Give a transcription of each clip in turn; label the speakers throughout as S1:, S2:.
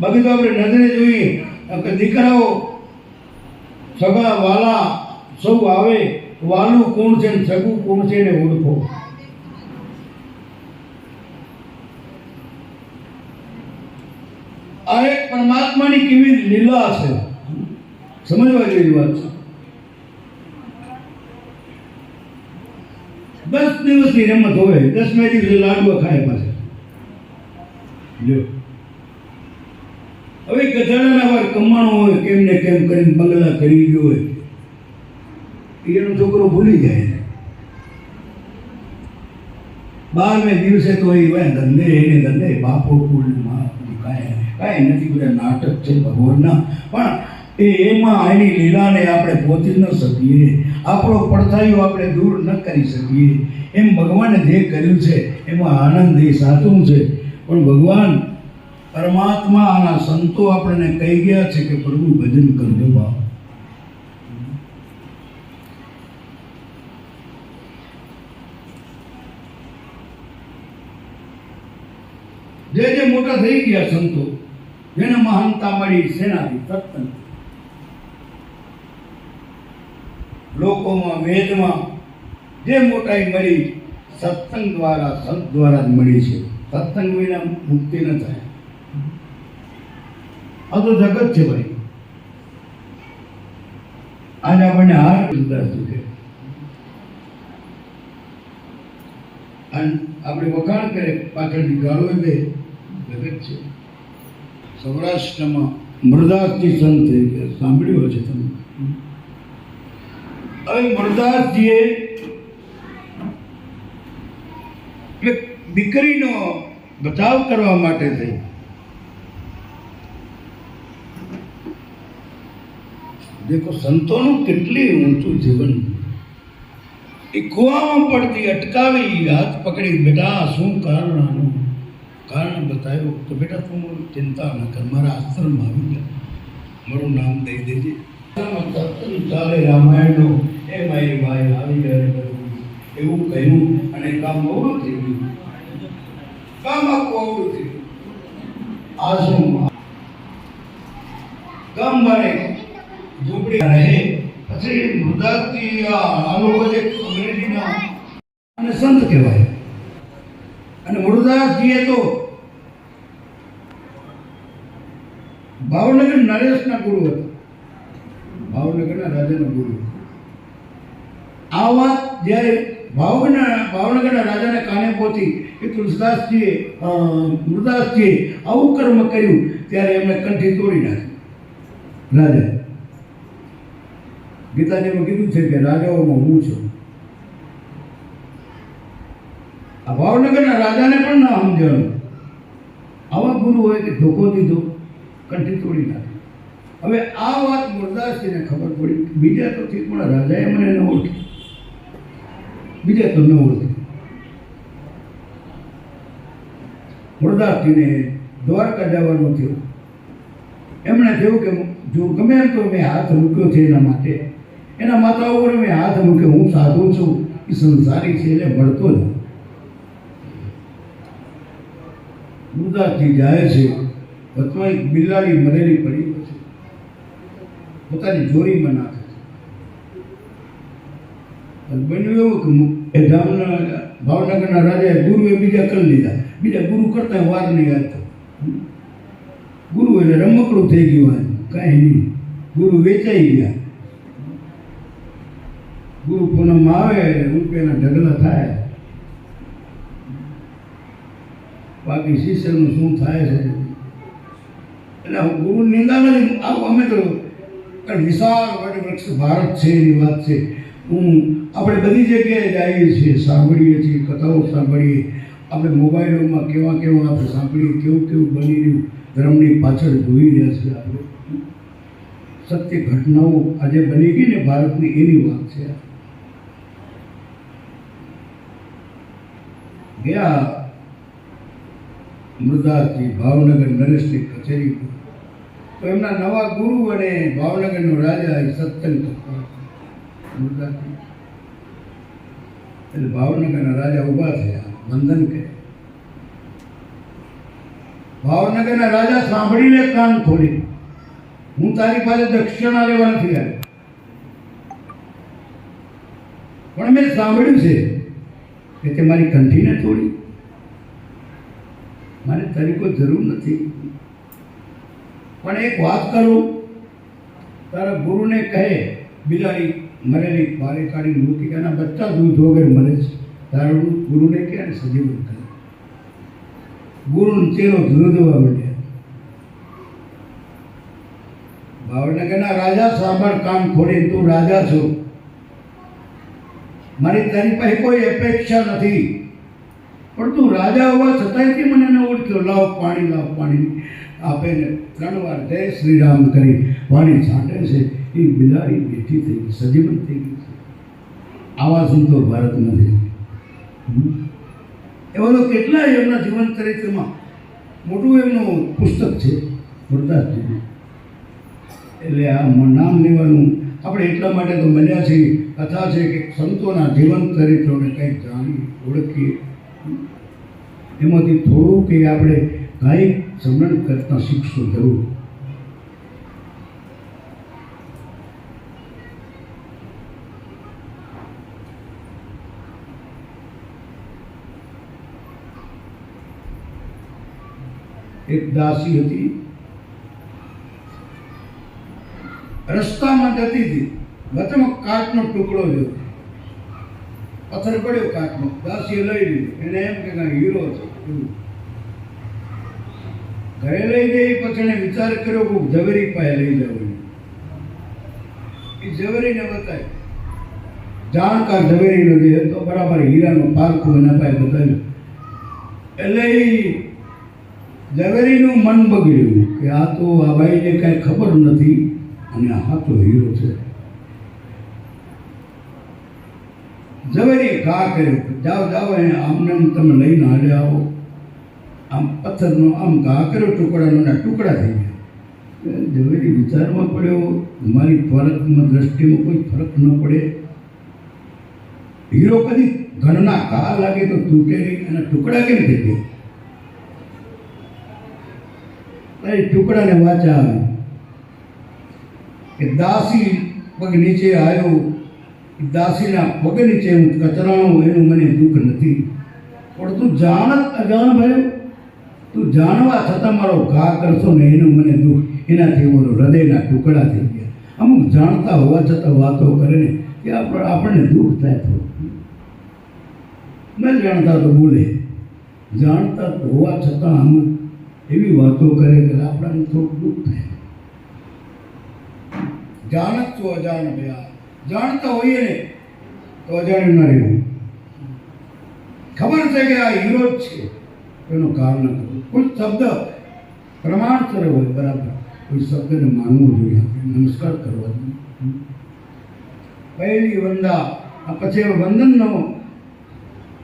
S1: બાકી તો આપણે નજરે જોઈએ કે દીકરાઓ સગા વાલા સૌ આવે, વાલું કોણ છે ને સગું કોણ છે ને ઓળખો. આ એક પરમાત્માની કેવી લીલા છે. સમજવા જેવી વાત છે. દસ દિવસની રમત હોય, દસમે દિવસે લાડવા ખાય જો હવે ગધાડાના વાર કમાણો હોય, કેમ ને કેમ કરીને બંગલા કરી ગયો હોય. એનો છોકરો ભૂલી જાય. બાર બારમે દિવસે તો એ હોય ધંધે, એને ધંધે બાપો કુલમાં કાંઈ કાંઈ નથી, બધા નાટક છે ભગવાનના. પણ એ એમાં એની લીલાને આપણે પહોંચી ન શકીએ. આપણો પડથાયો આપણે દૂર ન કરી શકીએ. એમ ભગવાને જે કર્યું છે, એમાં આનંદ એ સાચું છે. પણ ભગવાન પરમાત્મા આના સંતો આપણને કહી ગયા છે કે પ્રભુ ભજન કરજો બાપ. જે જે મોટા થઈ ગયા સંતો, જેને મહાનતા મળી, સેનાથી સત્સંગ લોકોમાં, વેદમાં જે મોટાઈ મળી, સત્સંગ દ્વારા, સંત દ્વારા જ મળી છે. સત્સંગ વિના મુક્તિ ન થાય. આ તો જગત છે ભાઈ. આજે આપણને હાર સુધારતું છે? આપણે વખાણ કરે પાછળની ગાળો એટલે જગત છે. સૌરાષ્ટ્રમાં મૃદાસજી સંત સાંભળ્યું હશે તમે હવે મૃદાસજીએ એક દીકરીનો બચાવ કરવા માટે થઈ. દેખો, સંતોનું કેટલી ઊંચું જીવન. એ કુવામાં પડતી અટકાવી હાથ પકડી બેટા, શું કારણ આનું? કારણ બતાવ્યું તો, બેટા, તું ચિંતા ન કર, મારા આશ્રમ આવી ગયા મારું નામ દઈ દેજે. ચાલે રામાયણનો. એ મારી ભાઈ આવી ગયા. એવું કહ્યું અને કામ બહુ થઈ ગયું. કામ આખું અવળું થઈ ગયું આ શું કામ મારે ઝૂંપડી રહે, પછી મૃદાથી આ અંગ્રેજીના અને સંત કહેવાય. અને મુરદાસજીએ તો ભાવનગર નરેશના ગુરુ હતા. ભાવનગરના રાજાના ગુરુ. આ વાત જ્યારે ભાવનગરના ભાવનગરના રાજાને કાને પહોંચી કે તુલસીદાસજીએ ગુરુદાસજીએ આવું કર્મ કર્યું, ત્યારે એમણે કંઠી તોડી નાખી. રાજા ગીતાજીમાં કીધું છે કે રાજાઓમાં હું છું. આ ભાવનગરના રાજાને પણ ના સમજણ આવા ગુરુ હોય કે ધોકો દીધો, કંઠી તોડી નાખે. હવે આ વાત ગુરદાસજીને ખબર પડી. બીજા તો પણ રાજાએ મને ન ઓળખી. બીજા તો ન ઓળખે મુરદાસજીને દ્વારકા જવાનું થયું. એમણે થયું કે જો ગમે એમ તો મેં હાથ મૂક્યો છે એના માટે. એના માતા ઉપર મેં હાથ મૂક્યો, હું સાધુ છું. એ સંસારી છે એટલે મળતો જ મુરદાસજી જાય છે, અથવા એક બિલાડી મરેલી પડી પોતાની જોરીમાં નાખે. બન્યું એવું કે મુ- એ ગામના ભાવનગરના રાજાએ ગુરુએ બીજા કરી લીધા. બીજા ગુરુ કરતા વાર નહીં આવતો ગુરુ એટલે રમકડું થઈ ગયું આ કાંઈ નહીં. ગુરુ વેચાઈ ગયા. ગુરુ પૂનમ આવે એટલે રૂપિયાના ઢગલા થાય. બાકી શિષ્યનું શું થાય છે? એટલે હું ગુરુ નિંદા નથી આવું અમે તો કારણ વિશાળ વડ વૃક્ષ ભારત છે એની વાત છે. હું આપણે બધી જગ્યાએ જઈએ છીએ, સાંભળીએ છીએ, કથાઓ સાંભળીએ. આપણે મોબાઈલોમાં કેવા કેવા આપણે સાંભળીએ, કેવું કેવું બની રહ્યું, ધર્મની પાછળ જોઈ રહ્યા છીએ આપણે. સત્ય ઘટનાઓ આજે બની ગઈ ને ભારતની એની વાત છે. ગયા મૃદાસજી ભાવનગર નરેશની કચેરી તો એમના નવા ગુરુ અને ભાવનગરનો રાજા એ સત્સંગ મૃદાસજી એટલે ભાવનગરના રાજા ઊભા થયા, વંદન કરે ભાવનગરના રાજા સાંભળી લે, કાન ખોલી. હું તારી પાસે દક્ષિણા લેવા નથી આવ્યો. પણ મેં સાંભળ્યું છે કે તે મારી કંઠીને તોડી. મારે તરીકો જરૂર નથી. પણ એક વાત કરું, તારા ગુરુને કહે, બિલાડી મરેલી બારે કાઢી એના બચ્ચા દૂધ વગર મરે છે. તારું ગુરુને ને સજીવન કરે. ગુરુનો ચહેરો ધ્રુજવા માંડ્યા ભાવનગરના રાજા સાંભળ કાન ખોડી તું રાજા છો. મારી તારી પાસે કોઈ અપેક્ષા નથી. પણ તું રાજા હોવા છતાંય તે મને ન ઓળખ્યો. લાવ પાણી લાવ પાણી. આપે ને ત્રણ વાર જય શ્રી રામ કરી. વાણી છાંટે છે. એ બિલાડી બેઠી થઈ ગઈ, સજીવન થઈ ગઈ આવા સંતો ભારતમાં છે. એવા તો કેટલાય એમના જીવન ચરિત્રમાં મોટું એમનું પુસ્તક છે વરદાસજીનું એટલે આ નામ લેવાનું આપણે એટલા માટે તો બન્યા છે કથા છે કે સંતોના જીવન ચરિત્રોને કંઈક જાણીએ, ઓળખીએ. એમાંથી થોડુંક એ આપણે કાંઈક સમરણ કરતાં શીખશું જરૂર. એક દાસી હતી. રસ્તામાં જતી હતી વચમાં કાચનો ટુકડો જોયો પથ્થર પડ્યો કાચનો દાસીએ લઈ લીધો. એને એમ કે હીરો છે. ઘરે લઈ ગઈ, પછી એને વિચાર કર્યો કે ઝવેરી પાસે લઈ જવું એ ઝવેરીને બતાવી. જાણકાર ઝવેરીનો જે હતો, બરાબર હીરાનો પારખું એના પાસે બતાવ્યું. એટલે ઝવેરીનું મન બગડ્યું કે આ તો આ ભાઈને કાંઈ ખબર નથી અને આ તો હીરો છે. ઝવેરી ઘા કર્યો જાઓ જાઓ એ આમને આમ તમે લઈને હાલે આવો. આમ પથ્થરનો આમ ઘા કર્યો, ટુકડાનો ટુકડા થઈ ગયા. ઝવેરી વિચારમાં પડ્યો, મારી ફરકમાં દ્રષ્ટિમાં કોઈ ફરક ન પડે. હીરો કદી ઘરના ઘા લાગે તો તૂટે નહીં અને ટુકડા કેમ થઈ ગયા એ ટુકડાને વાંચા આવે કે દાસી પગ નીચે આવ્યો દાસીના પગ નીચે હું કચરાણું એનું મને દુઃખ નથી પણ તું જાણ અજાણ ભયો તું જાણવા છતાં મારો ઘા કરશો ને એનું મને દુઃખ એનાથી મારો હૃદયના ટુકડા થઈ ગયા અમુક જાણતા હોવા છતાં વાતો કરે ને કે આપણે આપણને દુઃખ થાય થોડું ન જાણતા તો બોલે જાણતા તો હોવા છતાં અમુક એવી વાતો કરે કે આપણાને થોડું દુઃખ થાય. જાણત તો અજાણ ભયા. જાણતા હોઈએ ને તો અજાણ્યું ના રહેવું. ખબર છે કે આ હીરો જ છે. એનું કારણ કરવું. કોઈ શબ્દ પ્રમાણસર હોય, બરાબર. કોઈ શબ્દને માનવું જોઈએ. નમસ્કાર કરવા જોઈએ. પહેલી વંદા, આ પછી વંદનનો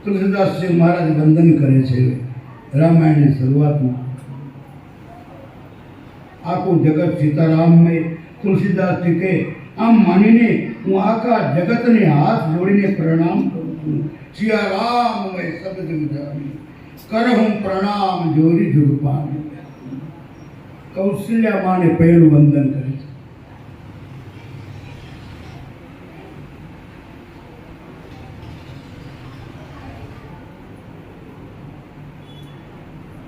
S1: તુલસીદાસજી મહારાજ વંદન કરે છે. રામાયણની શરૂઆતમાં. આખું જગત સીતારામમય તુલસીદાસજી કે આમ માનીને હું આખા જગતને હાથ જોડીને પ્રણામ કરું છું સિયા રામમય શબ્દ જાણી કર હું પ્રણામ જોરી જુગપાણી કૌશલ્યા માને પહેલું વંદન કરે છે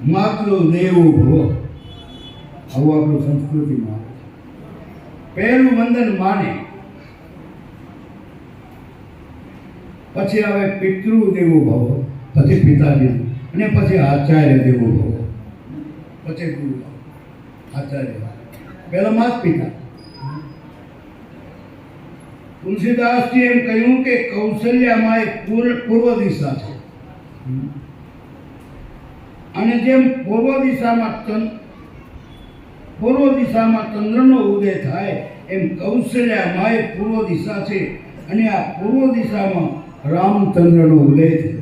S1: માતૃ દેવો ભવ આવું આપણું સંસ્કૃતિમાં. પહેલું વંદન માને. પછી આવે પિતૃ દેવો ભવ પછી પિતાજી અને પછી આચાર્ય દેવો ભવ પછી ગુરુ આચાર્ય પહેલા માત પિતા તુલસીદાસજી એમ કહ્યું કે કૌશલ્યામાં એક પૂર્વ પૂર્વ દિશા છે. અને જેમ પૂર્વ દિશામાં પૂર્વ દિશામાં ચંદ્રનો ઉદય થાય એમ કૌશલ્યામાં એક પૂર્વ દિશા છે. અને આ પૂર્વ દિશામાં રામચંદ્રનો ઉદય છે.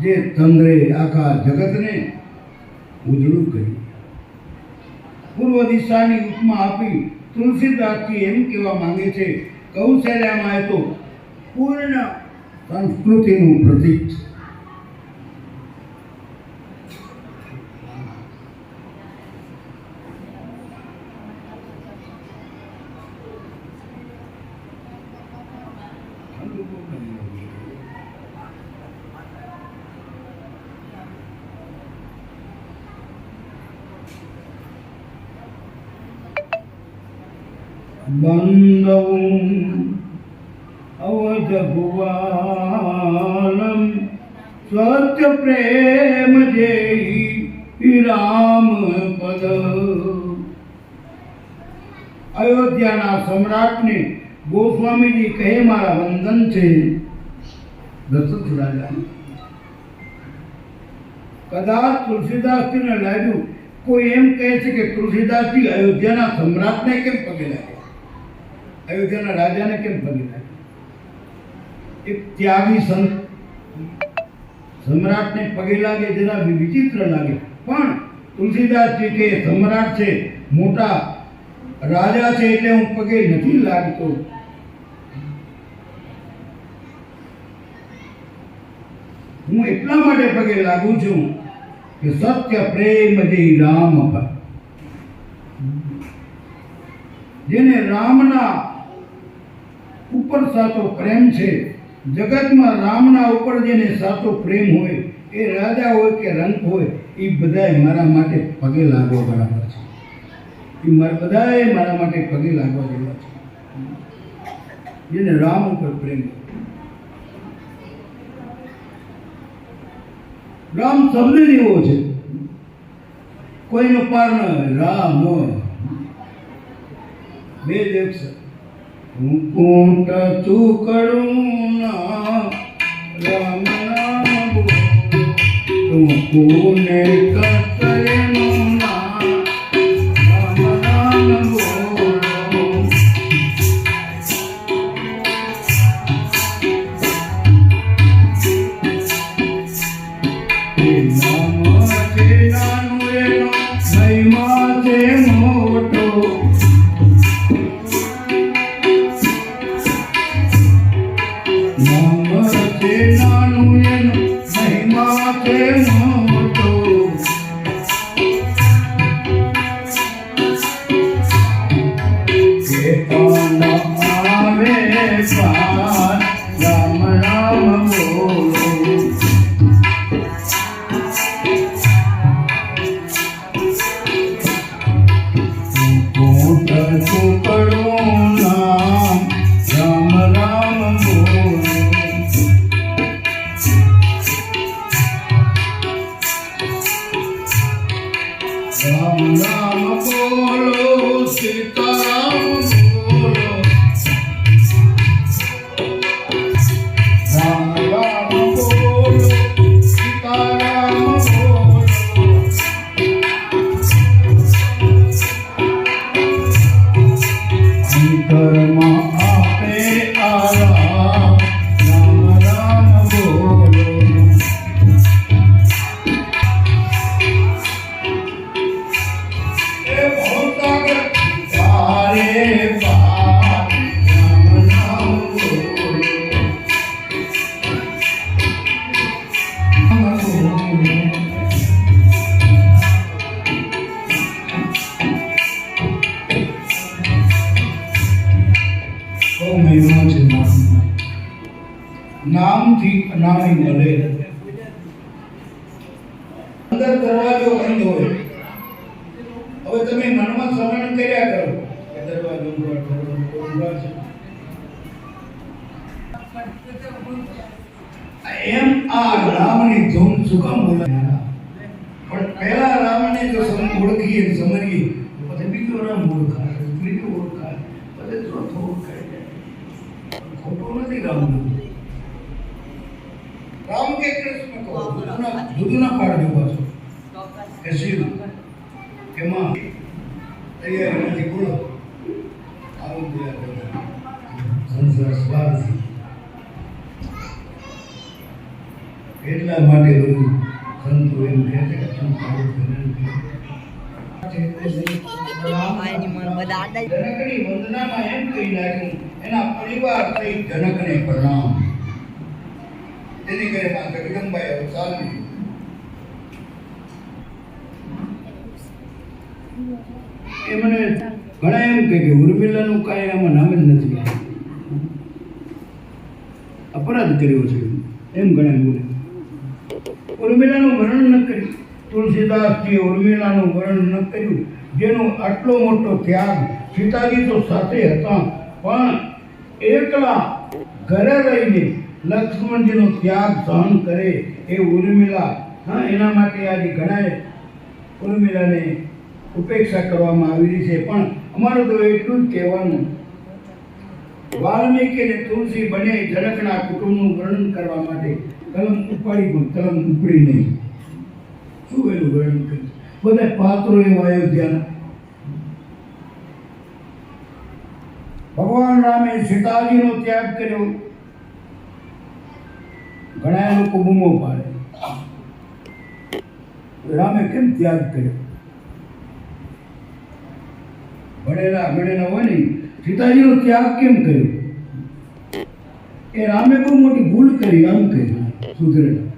S1: જે ચંદ્રે આખા જગતને ઉજળું કર્યું. પૂર્વ દિશાની ઉપમા આપી તુલસીદાસજી એમ કહેવા માંગે છે કૌશલ્યામાં એ તો પૂર્ણ સંસ્કૃતિનું પ્રતીક છે. સત્ય પ્રેમ જેઈ રામ પદ અયોધ્યાના સમ્રાટને ગોસ્વામીજી કહે, મારા વંદન છે. દશરથ રાજા કદાચ તુલસીદાસજીને લાગ્યું, કોઈ એમ કહે છે કે તુલસીદાસજી અયોધ્યાના સમ્રાટને કેમ પગે લાગ્યા? અયોધ્યાના રાજાને કેમ પગે લાગ્યા એક ત્યાગી સંત સમ્રાટને પગે લાગે જરા વિ- વિચિત્ર લાગે પણ તુલસીદાસજી કે સમ્રાટ છે મોટા રાજા છે એટલે હું પગે નથી લાગતો હું એટલા માટે પગે લાગુ છું કે સત્ય પ્રેમ જે રામ પર જેને રામના ઉપર સાચો પ્રેમ છે. જગતમાં રામના ઉપર જેને સાચો પ્રેમ હોય, એ રાજા હોય કે રંક હોય, એ બધાએ મારા માટે પગે લાગવા બરાબર છે. એ મારા બધાએ મારા માટે પગે લાગવા જેવા છે. જેને રામ ઉપર પ્રેમ રામ શબ્દ જ એવો છે. કોઈનો પાર ન. રામ બે દેવ કુંટ ચૂકડું રામ નામ. કોને કતરેનું પાન રામ પણ પહેલા રામને જો ઓળખીએ સમજીએ, પછી બીજો રામ ઓળખાય, ત્રીજો ઓળખાય, પછી ચોથો ઓળખાય. ખોટો નથી રામનું. રામ કે કૃષ્ણ કહો જુદુના જુદુના પાડજો પાછો કે શિવ કે માં તૈયાર નથી બોલો આવું તૈયાર કરો સંસાર સ્વાર્થી એટલા માટે બધું સંતો એમ કહે છે કે તમે આવું વિનંતી
S2: મારી મને બધા આડા જ-
S1: જનકની વંદનામાં એમ કહી નાખ્યું, એના પરિવાર થઈ જનકને પ્રણામ. તેની ઘરે માં જગદંબાએ અવસાન લીધું. એ મને ઘણા એમ કહે કે ઉર્મિલાનું કાંઈ આમાં નામ જ નથી અપરાધ કર્યો છે. એમ ઘણા બોલે. ઉર્મિલાનું વર્ણન ન કર્યું. તુલસીદાસજીએ ઉર્મિલાનું વર્ણન ન કર્યું. જેનો આટલો મોટો ત્યાગ સીતાજી તો સાથે હતા, પણ એકલા ઘરે રહીને લક્ષ્મણજીનો ત્યાગ સહન કરે એ ઉર્મિલા, હા, એના માટે આજે ઘણાએ ઉર્મિલાને ઉપેક્ષા કરવામાં આવેલી છે. પણ અમારે તો એટલું જ કહેવાનું, વાલ્મીકી અને તુલસી બને જનકના કુટુંબનું વર્ણન કરવા માટે કલમ ઉપાડી પણ કલમ ઉપડી નહીં. શું એનું વર્ણન કર્યું? બધા પાત્રો એવા અયોધ્યાના. ભગવાન રામે સીતાજીનો ત્યાગ કર્યો. ઘણા લોકો બૂમો પાડે. રામે કેમ ત્યાગ કર્યો? ભણેલા ગણેલા હોય ને, સીતાજીનો ત્યાગ કેમ કર્યો? એ રામે બહુ મોટી ભૂલ કરી, આમ કહી સુધરેલા.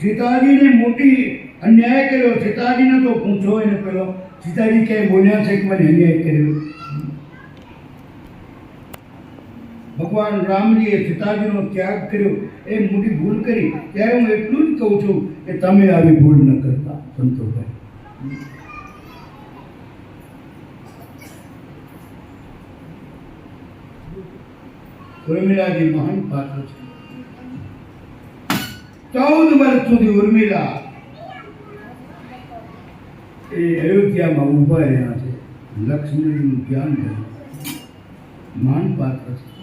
S1: સીતાજીને મોટી અન્યાય કર્યો. સીતાજીને તો પૂછો એને પેલો, સીતાજી ક્યાંય બોલ્યા છે કે મને અન્યાય કર્યો? ભગવાન રામજીએ સીતાજીનો ત્યાગ કર્યો, એ મોટી ભૂલ કરી, ત્યારે હું એટલું જ કહું છું કે તમે આવી ભૂલ ન કરતા, સંતોભાઈ. ઉર્મિલાજી મહાન પાત્ર છે. ચૌદ વર્ષ સુધી ઉર્મિલા એ અયોધ્યામાં ઊભા રહ્યા છે. લક્ષ્મીનું ધ્યાન કર્યું મહાન પાત્ર છે.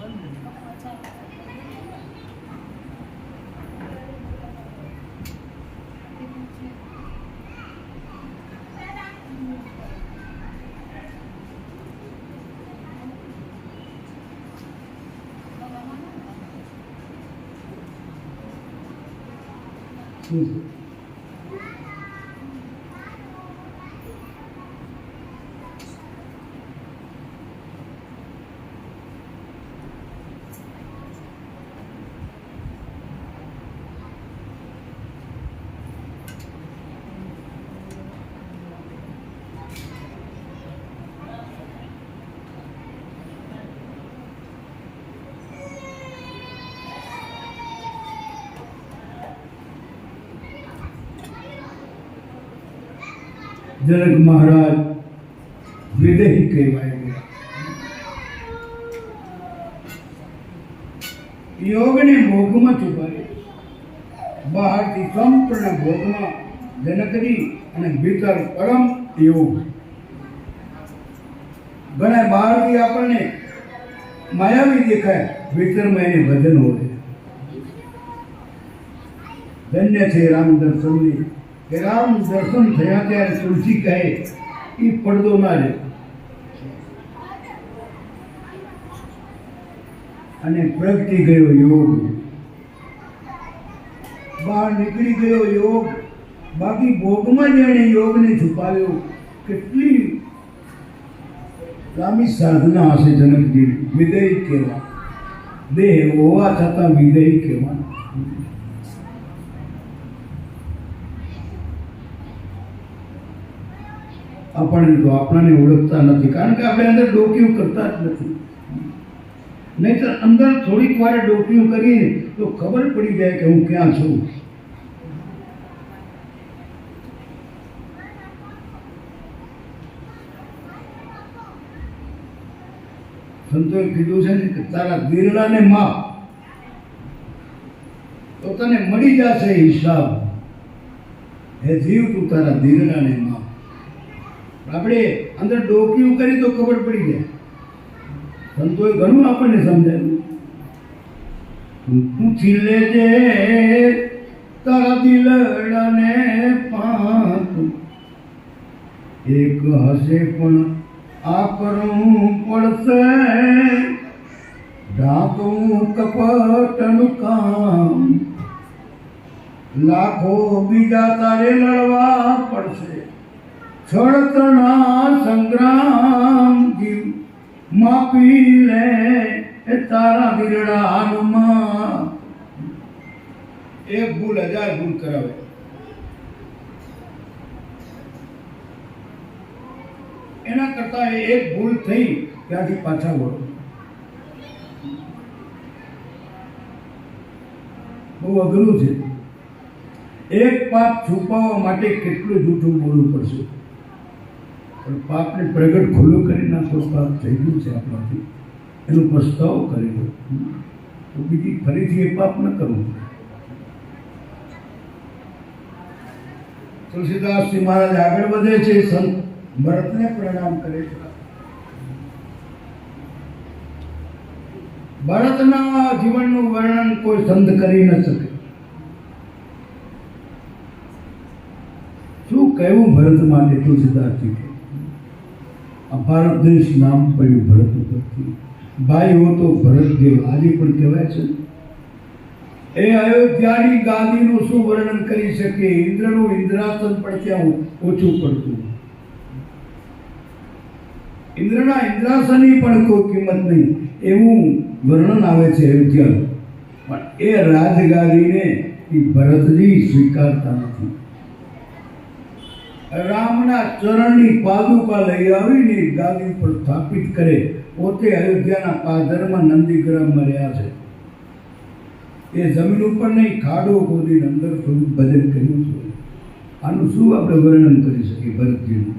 S1: જનક મહારાજ વિદેહી કહેવાય ગયા યોગને ભોગમાં છુપાય બહારથી સંપૂર્ણ ભોગમાં જનકરી અને ભીતર પરમ યોગ. ઘણા બહારથી આપણને માયાવી દેખાય, ભીતરમાં એને ભજન હોય. ધન્ય છે રામદર દર્શનની રામ દર્શન થયા ત્યારે તુલસી કહે એ પડદો ના લે અને પ્રગટી ગયો યોગ. બહાર નીકળી ગયો યોગ. બાકી ભોગમાં જેણે યોગને છુપાવ્યો. કેટલી લાંબી સાધના હશે જનકજી વિદય કહેવા દેહ હોવા છતાં વિદય કહેવા આપણને તો આપણાને ઓળખતા નથી. કારણ કે આપણે અંદર ડોકિયું કરતા જ નથી. નહીતર અંદર થોડીક વાર ડોકિયું કરીએ તો ખબર પડી જાય કે હું ક્યાં છું. સંતોએ કીધું છે ને કે તારા દીરડાને માપ તો તને મળી જશે હિસાબ. હે જીવ, તું તારા દીરડાને માપ આપણે અંદર ડોકિયું કરી તો ખબર પડી જાય. સંતોએ ઘણું આપણને સમજાવ્યું પૂછી લેજે તારા દિલડાને પાંચ એક હશે પણ આ કરવું પડશે. ઢાંકવું કપટનું કામ. લાખો બીજા તારે લડવા પડશે. છળતણા સંગ્રામ જીવ માપી લે એ તારા વિરડામાં એક ભૂલ હજાર ભૂલ કરાવે. એના કરતા એક ભૂલ થઈ ત્યાંથી પાછા વળો. બહુ અઘરું છે. એક પાપ છુપાવવા માટે કેટલું જૂઠું બોલવું પડશે? પણ પાપને પ્રગટ ખુલ્લું કરી નાખો પાપ થઈ ગયું છે આપણાથી. એનો પસ્તાવો કરી દો તો બીજી ફરીથી એ પાપ ન કરવું તુલસીદાસજી મહારાજ આગળ વધે છે, સંત ભરતને પ્રણામ કરે છે. ભરતના જીવનનું વર્ણન કોઈ સંત કરી ન શકે. શું કહેવું ભરત માટે તુલસીદાસજી આ ભારત દેશ નામ પડ્યું ભરત ઉપરથી. ભાઈ હો તો ભરતદેવ આજે પણ કહેવાય છે. એ અયોધ્યાની ગાદીનું શું વર્ણન કરી શકે? ઇન્દ્રનું ઇન્દ્રાસન પણ ત્યાં ઓછું પડતું? ઇન્દ્રના ઇન્દ્રાસનની પણ કોઈ કિંમત નહીં. એવું વર્ણન આવે છે અયોધ્યાનું. પણ એ રાજગાદીને એ ભરતજી સ્વીકારતા નથી. રામના ચરણની પાદુકા લઈ આવીને ગાદી પર સ્થાપિત કરે. પોતે અયોધ્યાના પાદરમાં નંદીગ્રામમાં રહ્યા છે. એ જમીન ઉપર નહીં, ખાડો ખોદીને અંદર થોડું ભજન કર્યું છે. આનું શું આપણે વર્ણન કરી શકીએ ભરતજીનું?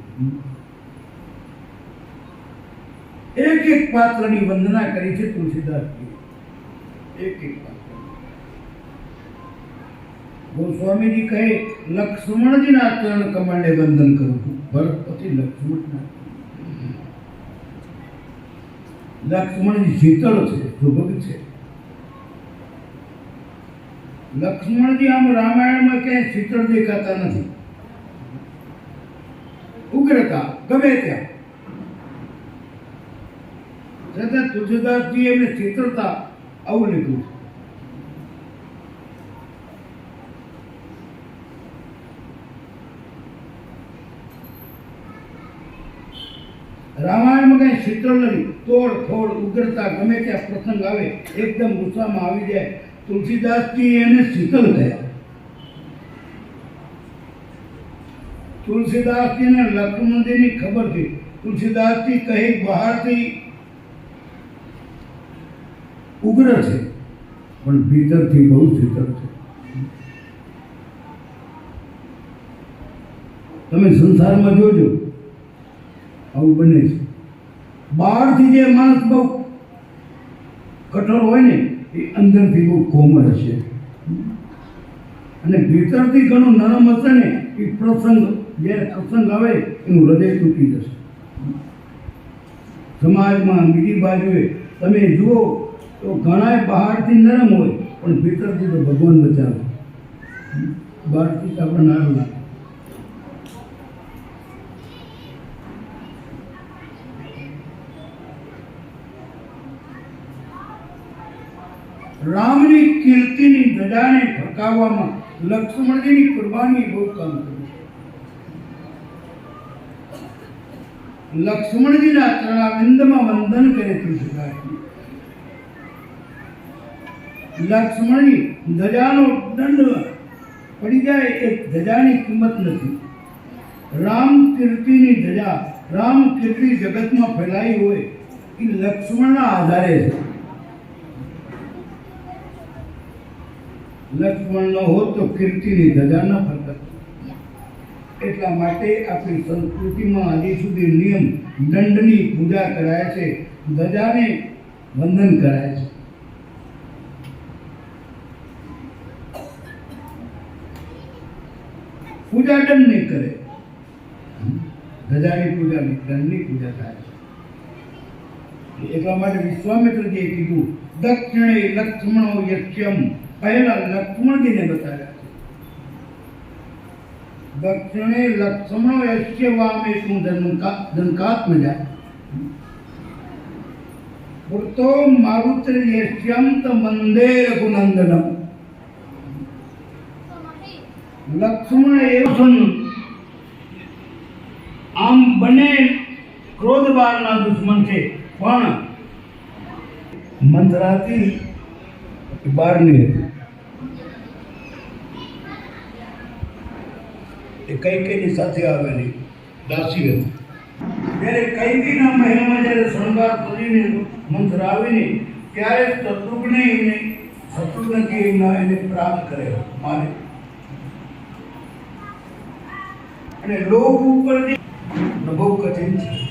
S1: એક એક પાત્રની વંદના કરી છે તુલસીદાસજી. એક એક પાત્ર. ગોસ્વામીજી કહે લક્ષ્મણજીના ચરણ કમળને વંદન કરું છું. ભરત પછી લક્ષ્મણના લક્ષ્મણજી શીતળ છે સુભગ છે. લક્ષ્મણજી આમ રામાયણમાં ક્યાંય શીતળ દેખાતા નથી. ઉગ્રતા ગમે ત્યાં. છતાં તુલસીદાસજી એમને શીતળતા આવું લીધું છે રામાયણમાં કઈ શીતળ નથી. તોડ, ફોડ ઉગ્રતા ગમે ત્યાં પ્રસંગ આવે, એકદમ ગુસ્સામાં આવી જાય. તુલસીદાસજી એને શીતળ થયા. તુલસીદાસજીને લક્ષ્મણજીની ખબર છે. તુલસીદાસજી કહે, બહારથી ઉગ્ર છે, પણ ભીતરથી બહુ શીતળ છે. તમે સંસારમાં જોજો. આવું બને છે. બહારથી જે માણસ બહુ કઠોર હોય ને, એ અંદરથી બહુ કોમળ હશે અને ભીતરથી ઘણું નરમ હશે ને, એ પ્રસંગ જ્યારે પ્રસંગ આવે, એનું હૃદય તૂટી જશે. સમાજમાં બીજી બાજુએ, તમે જુઓ, તો ઘણા બહારથી નરમ હોય, પણ ભીતરથી તો ભગવાન બચાવે. બહારથી આપણે નાર લાગે રામની કીર્તિની ધજાને ફરકાવવામાં લક્ષ્મણજીની કુરબાની બહુ કામ કર્યું. લક્ષ્મણજીના ચરણાવિંદમાં વંદન કરે તુલસીદાસજી લક્ષ્મણજી ધજાનો દંડ પડી જાય એ ધજાની કિંમત નથી. રામ કીર્તિની ધજા, રામ કીર્તિ જગતમાં ફેલાઈ હોય એ લક્ષ્મણના આધારે છે. લક્ષ્મણ ન હોત તો કીર્તિની ધજા ન ફરકત એટલા માટે આપણી સંસ્કૃતિમાં હજી સુધી નિયમ દંડની પૂજા કરાય છે, ધજાને વંદન કરાય છે. પૂજા દંડ નહીં કરે. ધજાની પૂજા નહીં, દંડની પૂજા થાય છે. એટલા માટે વિશ્વામિત્રજીએ કીધું, દક્ષિણે લક્ષ્મણો યક્ષ્યમ. પહેલા લક્ષ્મણજીને બતાવ્યા છે દક્ષિણે લક્ષ્મણો યક્ષ્ય વામે તું ધનકા ધનકાત્મજા વૃતો મારુત્ર યક્ષ્યમ ત મંદે રઘુનંદનમ લક્ષ્મણ એવું આમ બંને ક્રોધબારના દુશ્મન છે પણ મંથરાથી બહારની હતી એ કઈ કઈની સાથે આવેલી? દાસી હતી. ત્યારે કૈકીના મહેલમાં જ્યારે શણગાર કરીને મંત્ર આવીને, ત્યારે શત્રુઘ્ને એને શત્રુઘ્નજી એના એને પ્રાપ્ત કર્યો મારે અને લોક ઉપરથી અનુભવ કઠિન છે.